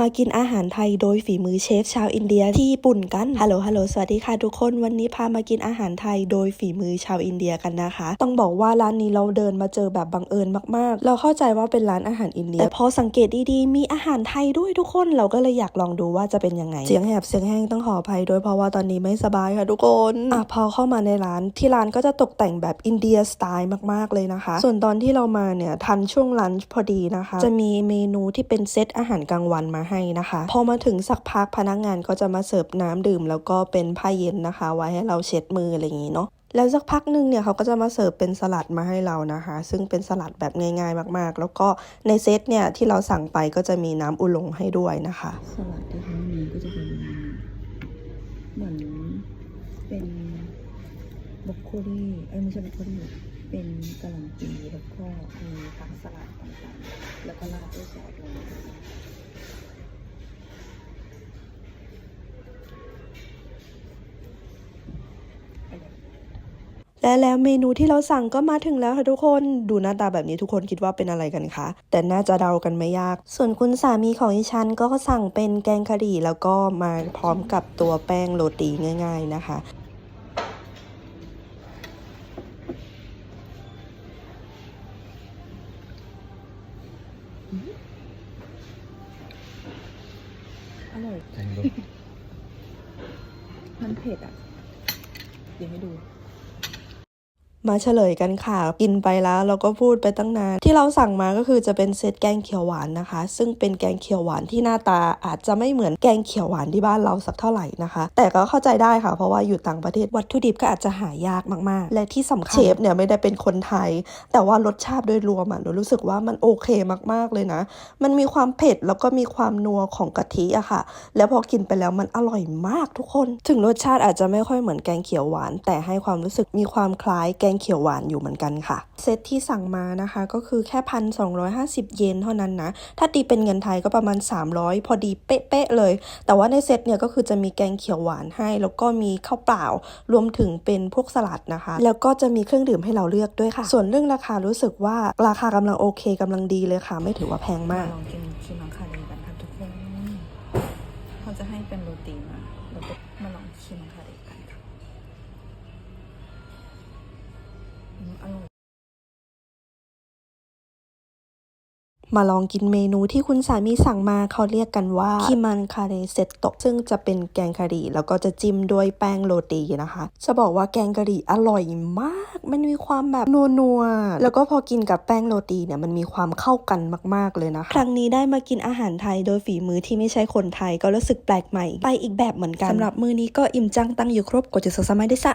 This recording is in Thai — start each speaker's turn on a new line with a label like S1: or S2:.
S1: มากินอาหารไทยโดยฝีมือเชฟชาวอินเดียที่ญี่ปุ่นกัน ฮัลโหล ฮัลโหล สวัสดีค่ะทุกคน วันนี้พามากินอาหารไทยโดยฝีมือชาวอินเดียกันนะคะ ต้องบอกว่าร้านนี้เราเดินมาเจอแบบบังเอิญมากๆ เราเข้าใจว่าเป็นร้านอาหารอินเดีย แต่พอสังเกตดีๆ มีอาหารไทยด้วยทุกคน เราก็เลยอยากลองดูว่าจะเป็นยังไง เสียงแหบเสียงแห้งต้องขออภัยด้วยเพราะว่าตอนนี้ไม่สบายค่ะทุกคน อะพอเข้ามาในร้านที่ร้านก็จะตกแต่งแบบอินเดียสไตล์มากๆเลยนะคะ ส่วนตอนที่เรามาเนี่ยทันช่วงลันช์พอดีนะคะ จะมีเมนูที่เป็นเซตอาหารกลางวันมาให้นะคะ พอมาถึงสักพักพนักงานก็จะมาเสิร์ฟน้ำดื่ม แล้วก็เป็นผ้าเย็นนะคะ ไว้ให้เราเช็ดมืออะไรอย่างนี้เนาะแล้วสักพักหนึ่งเนี่ยเขาก็จะมาเสิร์ฟเป็นสลัดมาให้เรานะคะ ซึ่งเป็นสลัดแบบง่ายๆมากๆ แล้วก็ในเซตเนี่ยที่เราสั่งไปก็จะมีน้ำอุลงให้ด้วยนะคะ
S2: สลัดที่เขามีก็จะเป็นเหมือนเป็นบรอกโคลีเอ้ยไม่ใช่บรอกโคลีเป็นกะหล่ำปีแล้วก็มีผักสลัดต่างๆแล้วก็ราดด้วยซอสลง
S1: และแล้วเมนูที่เราสั่งก็มาถึงแล้วค่ะทุกคนดูหน้าตาแบบนี้ทุกคนคิดว่าเป็นอะไรกันคะแต่น่าจะเดากันไม่ยาก ส่วนคุณสามีของดิฉันก็สั่งเป็นแกงกะหรี่แล้วก็มาพร้อมกับตัวแป้งโรตีง่าย ๆนะคะ
S2: อร่อย
S3: แทงดู
S2: มันเผ็ดอะ เดี๋ยวให้ดู
S1: มาเฉลยกันค่ะ กินไปแล้วเราก็พูดไปตั้งนาน ที่เราสั่งมาก็คือจะเป็นเซตแกงเขียวหวานนะคะ ซึ่งเป็นแกงเขียวหวานที่หน้าตาอาจจะไม่เหมือนแกงเขียวหวานที่บ้านเราสักเท่าไหร่นะคะ แต่ก็เข้าใจได้ค่ะ เพราะว่าอยู่ต่างประเทศวัตถุดิบก็อาจจะหายากมากๆ และที่สำคัญเชฟเนี่ยไม่ได้เป็นคนไทย แต่ว่ารสชาติโดยรวมอะหนูรู้สึกว่ามันโอเคมากๆเลยนะ มันมีความเผ็ดแล้วก็มีความนัวของกะทิอะค่ะ แล้วพอกินไปแล้วมันอร่อยมากทุกคน ถึงรสชาติอาจจะไม่ค่อยเหมือนแกงเขียวหวาน แต่ให้ความรู้สึกมีความคล้ายแกงเขียวหวานอยู่เหมือนกันค่ะ เซตที่สั่งมานะคะก็คือแค่พันสองเยนเท่านั้นนะ ถ้าตีเป็นเงินไทยก็ประมาณ 300 พอดีเป๊ะๆเลย แต่ว่าในเซตเนี่ยก็คือจะมีแกงเขียวหวานให้ แล้วก็มีข้าวเปล่า รวมถึงเป็นพวกสลัดนะคะ แล้วก็จะมีเครื่องดื่มให้เราเลือกด้วยค่ะ ส่วนเรื่องราคารู้สึกว่าราคากำลังโอเคกำลังดีเลยค่ะ ไม่ถือว่าแพงมาก
S2: อืมอร่อย
S1: มาลองกินเมนูที่คุณสามีสั่งมาเขาเรียกกันว่าคิมันคาเรเซตโตะซึ่งจะเป็นแกงกะหรี่แล้วก็จะจิ้มด้วยแป้งโรตีนะคะ จะบอกว่าแกงกะหรี่อร่อยมาก มันมีความแบบนัวๆ แล้วก็พอกินกับแป้งโรตีเนี่ยมันมีความเข้ากันมากๆเลยนะคะ ครั้งนี้ได้มากินอาหารไทยโดยฝีมือที่ไม่ใช่คนไทยก็รู้สึกแปลกใหม่ ไปอีกแบบเหมือนกันสำหรับมือนี้ก็อิ่มจังตังอยู่ครบกว่าจะสมัยได้สะ